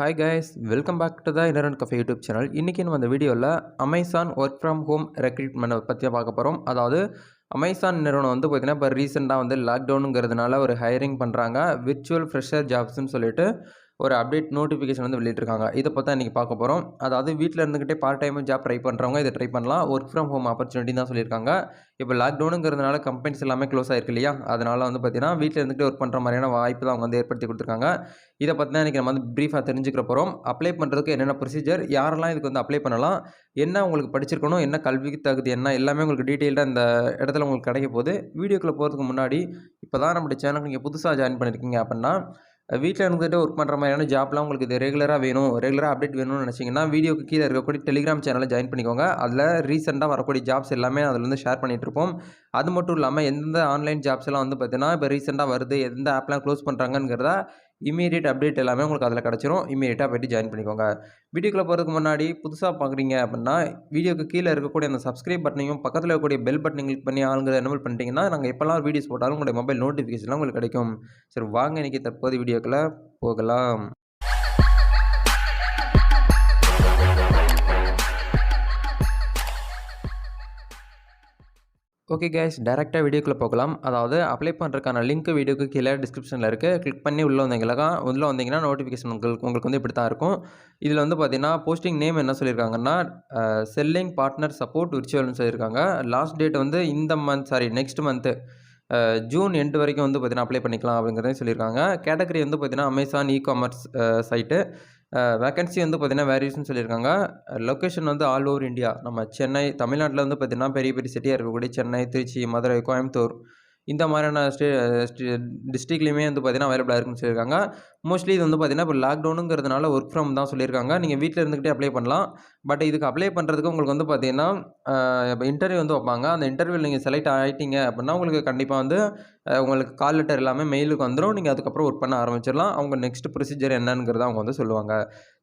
Hi guys welcome back to the internet cafe YouTube channel இன்றைக்கி நம்ம அந்த வீடியோவில் Amazon work from home recruitment பற்றி பார்க்க போகிறோம் அதாவது அமேசான் நிறுவனம் வந்து பார்த்திங்கன்னா இப்போ ரீசெண்டாக வந்து லாக்டவுனுங்கிறதுனால ஒரு ஹையரிங் பண்ணுறாங்க விர்ச்சுவல் ஃப்ரெஷர் ஜாப்ஸ்னு சொல்லிட்டு ஒரு அப்டேட் நோட்டிஃபிகேஷன் வந்து வெளியிட்டிருக்காங்க. இதை பார்த்தா இன்றைக்கி பார்க்க போகிறோம் அதாவது வீட்டில் இருந்துக்கிட்டே பார்ட் டைம் ஜாப் ட்ரை பண்ணுறவங்க இதை ட்ரை பண்ணலாம். ஒர்க் ஃப்ரம் ஹோம் ஆப்பர்ச்சுனிட்டி தான் சொல்லியிருக்காங்க. இப்போ லாக்டவுனுங்கிறதுனால கம்பெனிஸ் எல்லாமே க்ளோஸ் ஆயிருக்கு இல்லையா? அதனால் வந்து பார்த்திங்கன்னா வீட்டில் இருந்துகிட்டே ஒர்க் பண்ணுற மாதிரியான வாய்ப்பு தான் அவங்க வந்து ஏற்படுத்தி கொடுத்துருக்காங்க. இதை பற்றி தான் இன்றைக்கி நம்ம வந்து ப்ரீஃபாக தெரிஞ்சுக்கிற போகிறோம் அப்ளை பண்ணுறதுக்கு என்னென்ன ப்ரொசீஜர் யாரெல்லாம் இதுக்கு வந்து அப்ளை பண்ணலாம் என்ன உங்களுக்கு படிச்சிருக்கணும் என்ன கல்விக்கு தகுதி என்ன எல்லாமே உங்களுக்கு டீட்டெயில்டாக இந்த இடத்துல உங்களுக்கு கிடைக்க போகுது. வீடியோக்குள்ளே போகிறதுக்கு முன்னாடி இப்போ தான் நம்மளுடைய சேனலுக்கு நீங்கள் புதுசாக ஜாயின் பண்ணியிருக்கீங்க அப்படின்னா வீட்டில் இருந்துகிட்டு ஒர்க் பண்ணுற மாதிரியான ஜாப்லாம் உங்களுக்கு இது ரெகுலராக வேணும். ரெகுலராக அப்டேட் வேணும்னு நினச்சிங்கன்னா வீடியோக்கு கீழே இருக்கக்கூடிய டெலிகிராம் சேனலை ஜாயின் பண்ணிக்கோங்க. அதில் ரீசெண்டாக வரக்கூடிய ஜாப்ஸ் எல்லாமே அதில் வந்து ஷேர் பண்ணிகிட்ருப்போம் அது மட்டும் இல்லாமல் எந்த ஆன்லைன் ஜாப்ஸ் எல்லாம் வந்து பார்த்தீங்கன்னா இப்போ ரீசெண்டாக வருது எந்த ஆப்லாம் க்ளோஸ் பண்ணுறாங்கிறத இமீடியட் அப்டேட் எல்லாமே உங்களுக்கு அதில் கிடச்சிரும். இமீடியட்டாக போய்ட்டு ஜாயின் பண்ணிக்கோங்க. வீடியோக்குள்ளே போகிறதுக்கு முன்னாடி புதுசாக பார்க்குறீங்க அப்படின்னா வீடியோக்கு கீழே இருக்கக்கூடிய அந்த சப்ஸ்கிரைப் பட்டனையும் பக்கத்தில் இருக்கக்கூடிய பெல் பட்டனை கிளிக் பண்ணி ஆளுங்கிற எனபிள் பண்ணிட்டீங்கன்னா நாங்கள் எப்போல்லாம் வீடியோஸ் போட்டாலும் உங்களுடைய மொபைல் நோட்டிஃபிகேஷன்லாம் உங்களுக்கு கிடைக்கும். சரி வாங்க இன்றைக்கி தற்போது வீடியோக்குள்ளே போகலாம். ஓகே கேஸ் டேரெக்டாக வீடியோக்குள்ளே போகலாம். அதாவது அப்ளை பண்ணுறதுக்கான லிங்க் வீடியோக்கு கீழே டிஸ்கிரிப்ஷனில் இருக்குது கிளிக் பண்ணி உள்ளே வந்தீங்களா உள்ளே வந்தீங்கன்னா நோட்டிஃபிகேஷன் உங்களுக்கு உங்களுக்கு வந்து இப்படி தான் இருக்கும். இதில் வந்து பார்த்தீங்கன்னா போஸ்டிங் நேம் என்ன சொல்லியிருக்காங்கன்னா செல்லிங் பார்ட்னர் சப்போர்ட் விர்ச்சுவல்னு சொல்லியிருக்காங்க லாஸ்ட் டேட் வந்து இந்த month sorry next month June end வரைக்கும் வந்து பார்த்தீங்கன்னா அப்ளை பண்ணிக்கலாம் அப்படிங்கிறதையும் சொல்லியிருக்காங்க கேட்டகரி வந்து பார்த்தீங்கன்னா Amazon e commerce site vacancy வந்து பார்த்திங்கன்னா வேரியஸ்னு சொல்லியிருக்காங்க. லொக்கேஷன் வந்து ஆல் ஓவர் இந்தியா நம்ம சென்னை தமிழ்நாட்டில் வந்து பார்த்திங்கன்னா பெரிய பெரிய சிட்டியாக இருக்கக்கூடிய சென்னை திருச்சி மதுரை கோயம்புத்தூர் இந்த மாதிரியான ஸ்டே டிஸ்ட்ரிக்ட்லேயுமே வந்து பார்த்திங்கன்னா அவைலபிளாக இருக்குன்னு சொல்லியிருக்காங்க. மோஸ்ட்லி இது வந்து பார்த்திங்கன்னா இப்போ லாக்டவுனுங்கிறதுனால ஒர்க் ஃப்ரம் தான் சொல்லியிருக்காங்க. நீங்கள் வீட்டில் இருந்துக்கிட்டே அப்ளை பண்ணலாம். பட் இதுக்கு அப்ளை பண்ணுறதுக்கு உங்களுக்கு வந்து பார்த்திங்கன்னா இப்போ இன்டர்வியூ வந்து வைப்பாங்க. அந்த இன்டர்வியூவில் நீங்கள் செலக்ட் ஆகிட்டீங்க அப்படின்னா உங்களுக்கு கண்டிப்பாக வந்து உங்களுக்கு கால் லெட்டர் எல்லாமே மெயிலுக்கு வந்துடும் நீங்கள் அதுக்கப்புறம் ஒர்க் பண்ண ஆரம்பிச்சிடலாம். அவங்க நெக்ஸ்ட் ப்ரொசீஜர் என்னங்கிறத அவங்க வந்து சொல்லுவாங்க.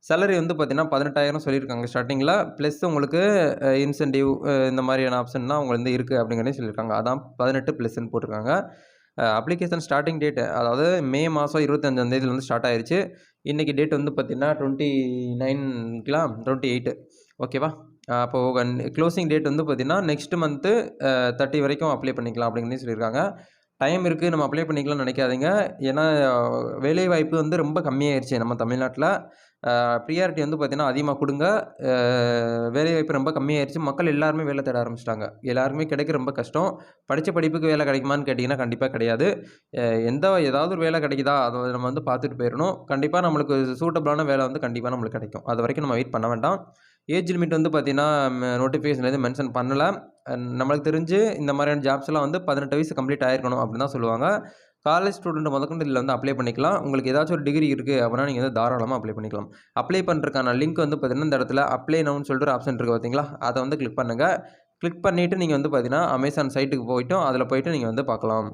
சேலரி வந்து பார்த்திங்கன்னா பதினெட்டாயிரம் சொல்லியிருக்காங்க ஸ்டார்டிங்கில் ப்ளஸ் உங்களுக்கு இன்சென்டிவ் இந்த மாதிரியான ஆப்ஷன்லாம் அவங்க வந்து இருக்குது அப்படிங்கிறதே சொல்லியிருக்காங்க. அதான் பதினெட்டு ப்ளஸ்ன்னு போட்டிருக்காங்க. அப்ளிகேஷன் ஸ்டார்டிங் டேட் அதாவது மே மாதம் இருபத்தஞ்சாந்தேதியில் வந்து ஸ்டார்ட் ஆயிடுச்சு இன்றைக்கி டேட் வந்து பார்த்திங்கன்னா டுவெண்ட்டி நைன்லாம் டுவெண்ட்டி எயிட்டு ஓகேவா அப்போது க்ளோசிங் டேட் வந்து பார்த்திங்கன்னா நெக்ஸ்ட் மந்த்து தேர்ட்டி வரைக்கும் அப்ளை பண்ணிக்கலாம் அப்படின்னு சொல்லியிருக்காங்க. டைம் இருக்குது நம்ம அப்ளை பண்ணிக்கலாம்னு நினைக்காதீங்க. ஏன்னா வேலைவாய்ப்பு வந்து ரொம்ப கம்மியாயிருச்சு நம்ம தமிழ்நாட்டில். ப்ரியாரிட்டி வந்து பார்த்திங்கன்னா அதிகமாக கொடுங்க. வேலைவாய்ப்பு ரொம்ப கம்மியாயிருச்சு. மக்கள் எல்லாருமே வேலை தேட ஆரம்பிச்சிட்டாங்க. எல்லாருமே கிடைக்க ரொம்ப கஷ்டம். படித்த படிப்புக்கு வேலை கிடைக்குமான்னு கேட்டிங்கன்னா கண்டிப்பாக கிடையாது. எந்த ஏதாவது ஒரு வேலை கிடைக்குதா அதை நம்ம வந்து பார்த்துட்டு போயிடணும். கண்டிப்பாக நம்மளுக்கு சூட்டபிளான வேலை வந்து கண்டிப்பாக நம்மளுக்கு கிடைக்கும். அது வரைக்கும் நம்ம வெயிட் பண்ண வேண்டாம். ஏஜ் லிமிட் வந்து பார்த்திங்கன்னா நோட்டிஃபிகேஷன் எதுவும் மென்ஷன் பண்ணலை. நம்மளுக்கு தெரிஞ்சு இந்த மாதிரியான ஜாப்ஸ்லாம் வந்து பதினெட்டு வயசு கம்ப்ளீட் ஆயிருக்கணும் அப்படின்னு தான் சொல்லுவாங்க. காலேஜ் ஸ்டூடெண்ட் முதற்கொண்டு இதில் வந்து அப்ளை பண்ணிக்கலாம். உங்களுக்கு ஏதாச்சும் ஒரு டிகிரி இருக்குது அப்படின்னா நீங்கள் வந்து தாராளமாக அப்ளை பண்ணிக்கலாம். அப்ளை பண்ணுறதுக்கான லிங்க் வந்து பார்த்திங்கன்னா இந்த இடத்துல அப்ளை நவுன்னு சொல்லிட்டு ஒரு ஆப்ஷன் இருக்குது பார்த்தீங்களா? அதை வந்து கிளிக் பண்ணுங்கள் கிளிக் பண்ணிவிட்டு நீங்கள் வந்து பார்த்தீங்கன்னா அமேசான் சைட்டுக்கு போய்ட்டும். அதில் போயிட்டு நீங்கள் வந்து பார்க்கலாம்.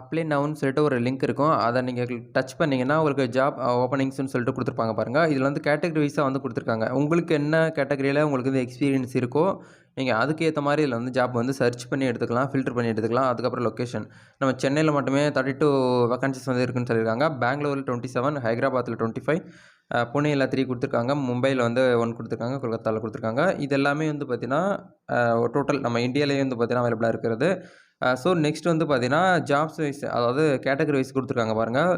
அப்ளை நவுன்னு சொல்லிட்டு ஒரு லிங்க் இருக்கும். அதை நீங்கள் டச் பண்ணிங்கன்னா உங்களுக்கு ஜாப் ஓப்பனிங்ஸ்னு சொல்லிட்டு கொடுத்துருப்பாங்க பாருங்கள் இதில் வந்து கேட்டகரி வைஸாக வந்து கொடுத்துருக்காங்க. உங்களுக்கு என்ன கேட்டகரியில் உங்களுக்கு வந்து எக்ஸ்பீரியன்ஸ் இருக்கோ நீங்கள் அதுக்கேற்ற மாதிரி இதில் வந்து ஜாப் வந்து சர்ச் பண்ணி எடுத்துக்கலாம் ஃபில்டர் பண்ணி எடுத்துக்கலாம். அதுக்கப்புறம் லொக்கேஷன் நம்ம சென்னையில் மட்டுமே தேர்ட்டி டூ வேகன்சிஸ் வந்து இருக்குன்னு சொல்லியிருக்காங்க. பெங்களூரில் டுவெண்ட்டி செவன் ஹைதராபாத்தில் டுவெண்ட்டி ஃபைவ் புனேயில் த்ரீ கொடுத்துருக்காங்க. மும்பையில் வந்து ஒன் கொடுத்துருக்காங்க. கொல்கத்தாவில் கொடுத்துருக்காங்க. இது எல்லாமே வந்து பார்த்திங்கன்னா டோட்டல் நம்ம இந்தியாவிலேயே வந்து பார்த்திங்கன்னா அவைலபிளாக இருக்கிறது. ஸோ நெக்ஸ்ட் வந்து பார்த்தீங்கன்னா ஜாப்ஸ் வைஸ் அதாவது கேட்டகரி வைஸ் கொடுத்துருக்காங்க பாருங்கள்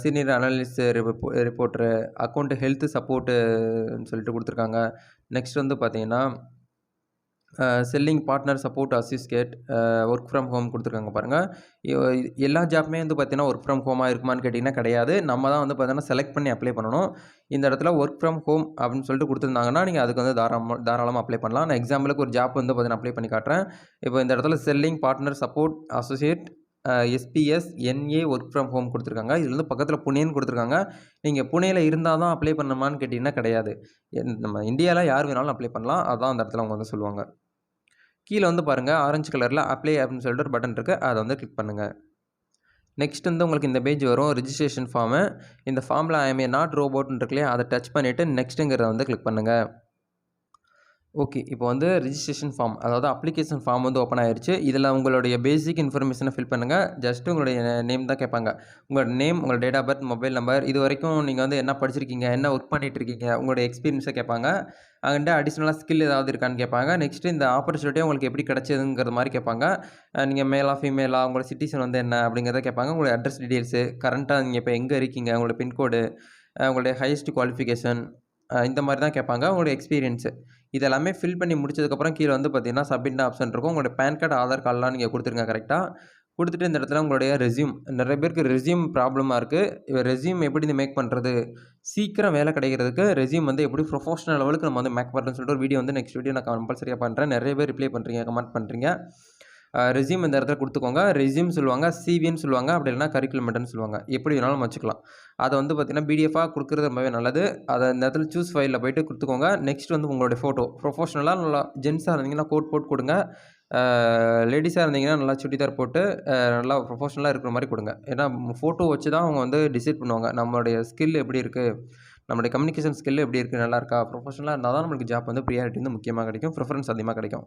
சீனியர் அனலிஸ்ட் ரிப்போ ரிப்போர்ட்ரு அக்கௌண்ட் ஹெல்த் சப்போர்ட்டுன்னு சொல்லிட்டு கொடுத்துருக்காங்க. நெக்ஸ்ட் வந்து பார்த்தீங்கன்னா selling partner support associate work from home கொடுத்துருக்காங்க பாருங்கள் எல்லா ஜாப்புமே வந்து பார்த்தீங்கன்னா ஒர்க் ஃப்ரம் ஹோமாக இருக்குமான்னு கேட்டிங்கன்னா கிடையாது. நம்ம தான் வந்து பார்த்தீங்கன்னா செலக்ட் பண்ணி அப்ளை பண்ணணும். இந்த இடத்துல ஒர்க் ஃப்ரம் ஹோம் அப்படின்னு சொல்லிட்டு கொடுத்துருந்தாங்கன்னா நீங்கள் அதுக்கு வந்து தாராளமாக தாராளமாக அப்ளை பண்ணலாம். நான் எக்ஸாம்பிளுக்கு ஒரு ஜாப் வந்து பார்த்தீங்கன்னா அப்ளை பண்ணி காட்டுறேன். இப்போ இந்த இடத்துல selling partner support associate SPS NA work from home கொடுத்துருக்காங்க. இதில் வந்து பக்கத்தில் புனேன்னு கொடுத்துருக்காங்க. நீங்கள் புனேயில் இருந்தால் தான் அப்ளை பண்ணணுமான்னு கேட்டிங்கன்னா கிடையாது. நம்ம இந்தியாவில் யார் வேணாலும் அப்ளை பண்ணலாம். அதான் அந்த இடத்துல அவங்க வந்து சொல்லுவாங்க. கீழே வந்து பாருங்கள் ஆரஞ்சு கலரில் அப்ளை அப்படின்னு சொல்லிட்டு ஒரு பட்டன் இருக்குது அதை வந்து கிளிக் பண்ணுங்கள் நெக்ஸ்ட் வந்து உங்களுக்கு இந்த பேஜ் வரும். ரிஜிஸ்ட்ரேஷன் ஃபார்மு இந்த ஃபார்மில் ஐஎம்ஏ நாட் ரோபோட்னு இருக்குல்லையே அதை டச் பண்ணிவிட்டு நெக்ஸ்ட்டுங்கிறத வந்து கிளிக் பண்ணுங்கள் ஓகே. இப்போ வந்து ரிஜிஸ்ட்ரேஷன் ஃபார்ம் அதாவது அப்ளிகேஷன் ஃபார்ம் வந்து ஓப்பன் ஆயிருச்சு. இதில் உங்களுடைய பேசிக் இன்ஃபர்மேஷனை ஃபில் பண்ணுங்க. ஜஸ்ட் உங்களுடைய நேம் தான் கேட்பாங்க. உங்களோட நேம், உங்களோட date of birth, mobile number இது வரைக்கும் நீங்கள் வந்து என்ன படிச்சிருக்கீங்க? என்ன ஒர்க் பண்ணிகிட்டு இருக்கீங்க? உங்களுடைய எக்ஸ்பீரியன்ஸை கேட்பாங்க. அங்கே அடிஷ்னலாக ஸ்கில் ஏதாவது இருக்கான்னு கேட்பாங்க. நெக்ஸ்ட்டு இந்த ஆப்பர்ச்சுனிட்டி உங்களுக்கு எப்படி கிடைச்சதுங்கிற மாதிரி கேட்பாங்க. நீங்கள் மேலாக மேலா? ஃபீமேலா? உங்களோட சிட்டிசன் வந்து என்ன? அப்படிங்கிறத கேட்பாங்க. உங்களுடைய அட்ரஸ் டீட்டெயில்ஸு, கரண்ட்டாக நீங்கள் இப்போ எங்கே இருக்கீங்க? உங்களோட பின்கோடு, உங்களுடைய ஹையஸ்ட் குவாலிஃபிகேஷன் இந்த மாதிரி தான் கேட்பாங்க. உங்களுடைய எக்ஸ்பீரியன்ஸு. இதெல்லாமே ஃபில் பண்ணி முடிச்சதுக்கப்புறம் கீழே வந்து பார்த்தீங்கன்னா, சப்மிட்னு ஆப்ஷன் இருக்கும். உங்களுடைய பேன் கார்டு ஆதார் கார்டெலாம் நீங்கள் கொடுத்துருங்க கரெக்டாக கொடுத்துட்டு இந்த இடத்துல உங்களுடைய ரெஸ்யூம் நிறைய பேருக்கு ரெஸ்யூம் ப்ராப்ளமாக இருக்குது ரெஸ்யூம் எப்படி மேக் பண்ணுறது சீக்கிரம் வேலை கிடைக்கிறதுக்கு ரெஸ்யூம் வந்து எப்படி ப்ரொஃபஷனல் லெவலுக்கு நம்ம வந்து மேக் பண்ணுறதுன்னு சொல்லிட்டு ஒரு வீடியோ வந்து நெக்ஸ்ட் வீடியோ நான் கம்பல்சரியாக பண்ணுறேன் நிறைய பேர் ரிப்ளை பண்ணுறீங்க கமெண்ட் பண்ணுறீங்க ரெசியூம் ரெஸ்யூம் இந்த இடத்துல கொடுத்துக்கோங்க ரெஸ்யூம் சொல்லுவாங்க, சிவின்னு சொல்லுவாங்க. அப்படி இல்லைனா கரிக்குலம் லெட்டர்ன்னு சொல்லுவாங்க. எப்படி வேணாலும் வச்சுக்கலாம். அதை வந்து பார்த்தீங்கன்னா, பிடிஎஃபாக கொடுக்குறது ரொம்பவே நல்லது. அதை இந்த இடத்துல சூஸ் ஃபைலில் போயிட்டு கொடுத்துக்கோங்க நெக்ஸ்ட் வந்து உங்களுடைய ஃபோட்டோ. ப்ரொஃபஷனலாக நல்லா ஜென்ஸாக இருந்தீங்கன்னா கோட் போட்டு கொடுங்க லேடிஸாக இருந்தீங்கன்னா நல்லா சுடிதார் போட்டு நல்லா ப்ரொஃபஷனலாக இருக்கிற மாதிரி கொடுங்க ஏன்னா ஃபோட்டோ வச்சு தான் அவங்க வந்து டிசைட் பண்ணுவாங்க. நம்மளுடைய ஸ்கில் எப்படி இருக்குது நம்முடைய கம்யூனிகேஷன் ஸ்கில் எப்படி இருக்குது நல்லா இருக்கா? ப்ரொஃபஷனலாக இருந்தால் தான் நம்மளுக்கு ஜாப் வந்து ப்ரியாரிட்டி வந்து முக்கியமாக கிடைக்கும். ப்ரிஃபரன்ஸ் அதிகமாக கிடைக்கும்.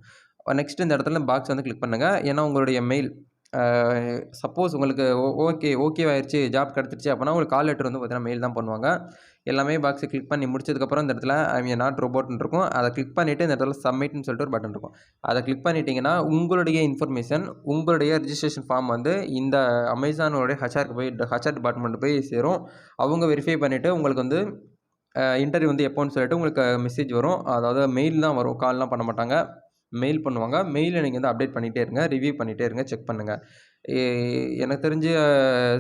நெக்ஸ்ட் இந்த இடத்துல பாக்ஸ் வந்து கிளிக் பண்ணுங்கள் ஏன்னா உங்களுடைய மெயில் சப்போஸ் உங்களுக்கு ஓ ஓகே ஆயிடுச்சு ஜாப் கிடச்சிருச்சு அப்படின்னா உங்களுக்கு கால் லெட்டர் வந்து பார்த்தீங்கன்னா, மெயில் தான் பண்ணுவாங்க. எல்லாமே பாக்ஸை கிளிக் பண்ணி முடிச்சதுக்கப்புறம் இந்த இடத்துல ஐ மீன் நாட் ரோபோட்னு இருக்கும். அதை கிளிக் பண்ணிட்டு இந்த இடத்துல சப்மிட்னு சொல்லிட்டு ஒரு பட்டன் இருக்கும். அதை கிளிக் பண்ணிட்டீங்கன்னா, உங்களுடைய இன்ஃபர்மேஷன் உங்களுடைய ரிஜிஸ்ட்ரேஷன் ஃபார்ம் வந்து இந்த அமேசானோடைய ஹெச்ஆர்க்கு போய் ஹச்ஆர் டிபார்ட்மெண்ட் போய் சேரும். அவங்க வெரிஃபை பண்ணிவிட்டு உங்களுக்கு வந்து இன்டர்வியூ வந்து எப்போன்னு சொல்லிட்டு உங்களுக்கு மெசேஜ் வரும். அதாவது மெயில் தான் வரும். கால்லாம் பண்ண மாட்டாங்க. மெயில் பண்ணுவாங்க. மெயிலில் நீங்கள் வந்து அப்டேட் பண்ணிகிட்டே இருங்க. ரிவ்யூ பண்ணிகிட்டே இருங்க. செக் பண்ணுங்கள் எனக்கு தெரிஞ்சு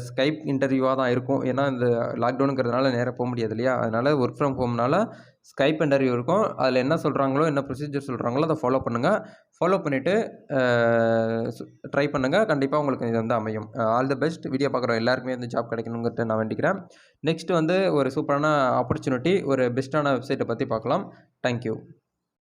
ஸ்கைப் இன்டர்வியூவாக தான் இருக்கும். ஏன்னா இந்த லாக்டவுனுங்கிறதுனால நேராக போக முடியாது இல்லையா? அதனால் ஒர்க் ஃப்ரம் ஹோம்னால ஸ்கைப் இன்டர்வியூ இருக்கும். அதில் என்ன சொல்கிறாங்களோ என்ன ப்ரொசீஜர் சொல்கிறாங்களோ அதை ஃபாலோ பண்ணுங்கள் ஃபாலோ பண்ணிவிட்டு ட்ரை பண்ணுங்கள் கண்டிப்பாக உங்களுக்கு இது வந்து அமையும். All the best. வீடியோ பார்க்குற எல்லாருக்குமே வந்து ஜாப் கிடைக்கணுங்கிறத நான் வேண்டிக்கிறேன். நெக்ஸ்ட் வந்து ஒரு சூப்பரான ஆப்பர்ச்சுனிட்டி, ஒரு பெஸ்ட்டான வெப்சைட்டை பற்றி பார்க்கலாம். Thank you.